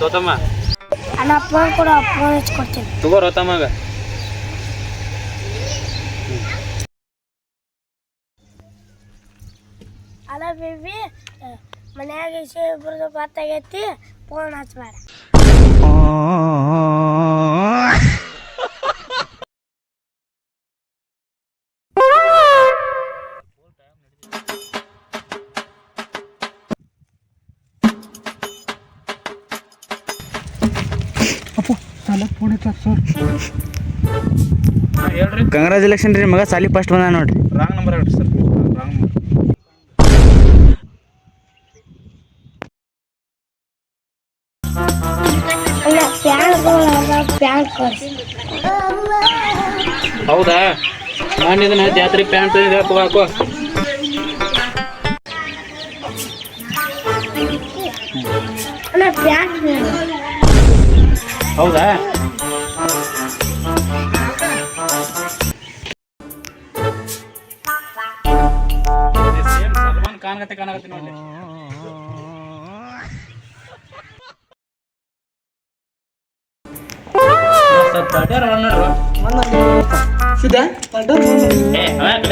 ತೋತಮ್ಮ? ಅಣ್ಣ ಫೋನ್ ಕೊಡು ಫೋನ್ ಹಚ್ಕೊಡ್ತೀನಿ ತಗೋರ್ ಹೋತಮ್ಮಗ ಅಲ್ಲ ಬೇಬಿ ಮನ್ಯಾಗ ಇಸೆ ಇಬ್ರದ್ದು ಗೊತ್ತಾಗೈತಿ ಫೋನ್ ಹಚ್ಬೇಡ ಹೇಳ್ರಿ ಎಲೆಕ್ಷನ್ ರೀ ಮಗ ಸಾಲಿ ಫಸ್ಟ್ ಬಂದ ನೋಡ್ರಿ. ರಾಂಗ್ ನಂಬರ್ ಹೇಳ್ರಿ ಸರ್ ರಾಂಗ್ ನಂಬರ್ ಹೌದಾ? ನಾನು ಇದನ್ನ ಜಾತ್ರೆ ಪ್ಯಾಂಟ್ ಹಾಕೋ ಹೌದಾ? ಸಲ್ಮಾನ್ ಖಾನ್ ಗತೆ ಕಾಣಕತ್ತಿ ನೋಡಿ.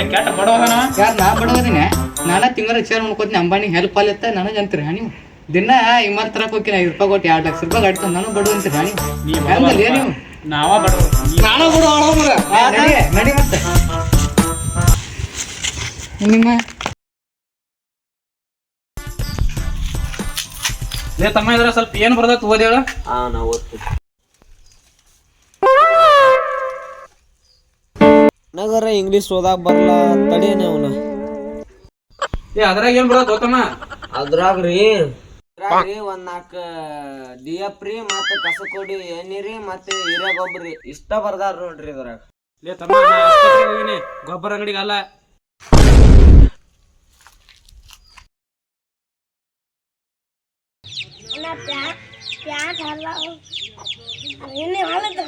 ಕೆಟ್ಟ ಬಡವನ ಅವ? ಯಾರು ನಾ ಬಡವದಿನ ನಾನ ತಿಂಗಳ ವಿಚಾರ ಮಾಡ್ಕೋತೀನಿ ಅಂಬಾನಿ ಹೆಲ್ಪ್ ಆಲತ್ತ ನನಗೆ ಅಂತೀರಿ ನೀವು? ದಿನ ಇಮ್ಮಲ್ ತರಕ್ ಹೋಗಿ ಐದು ರೂಪಾಯಿ ಕೊಟ್ಟು ಎರಡು ಲಕ್ಷ ರೂಪಾಯಿ ಕಟ್ತು ನಾನು ಬಡವ ಅಂತ ರಾಣಿ. ಹೆಂಗಲ್ಲ. ನೀವು? ನಾವ ಬಡವ ನೀ ನಾನು ಬಡವ ನಡಿ ನಡಿ ಮತ್ತೆ. ನಿಮ್ಮ? ಲೇ ತಮ್ಮ ಇದ್ರ ಸ್ವಲ್ಪ ಏನ್ ಬರ್ದತ್ ಓದೇಳ ನಗರ ಇಂಗ್ಲಿಷ್ ಓದಾಕ್ ಬರಲ್ಲ ತಡೇನೆ ಅವನ. ಏ ಅದ್ರಾಗ ಏನ್ ಬರ್ದತ್ ಗೊತ್ತಮ್ಮ? ಅದ್ರಾಗ ರೀ ರೀ ಒಂದ್ ನಾಲ್ಕ ಡಿ ಎಫ್ ರೀ ಮತ್ತೆ ಕಸಕೊಡಿ ಏನಿರಿ ರೀ ಮತ್ತೆ ಹಿರಿಯ ಗೊಬ್ಬರಿ ಇಷ್ಟ ಬರ್ದಾರ ನೋಡ್ರಿ ಇದ್ರಾಗ. ಲೇ ತಮ್ಮ ನಾ ಆಸ್ಪತ್ರೆಗೆ ಹೋಗಿನಿ. ಗೊಬ್ಬರ ಅಂಗಡಿಗೆ ಅಲ್ಲ. ಪ್ಯಾಂಟ್ ಅಲ್ಲ. ಇನ್ನೇ ಹಾಲತ್ತ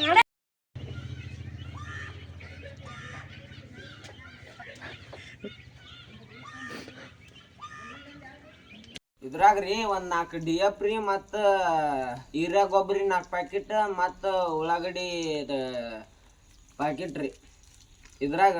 ಇದ್ರಾಗ ರೀ ಒಂದ್ ನಾಲ್ಕು ಡಿ ಎಫ್ ರೀ ಮತ್ತ, ಹಿರಿಯ ಗೊಬ್ಬರಿ ನಾಲ್ಕು ಪ್ಯಾಕೆಟ್ ಮತ್ತ ಉಳ್ಳಾಗಡ್ಡಿ ಪ್ಯಾಕೆಟ್ ರೀ. ಇದ್ರಾಗ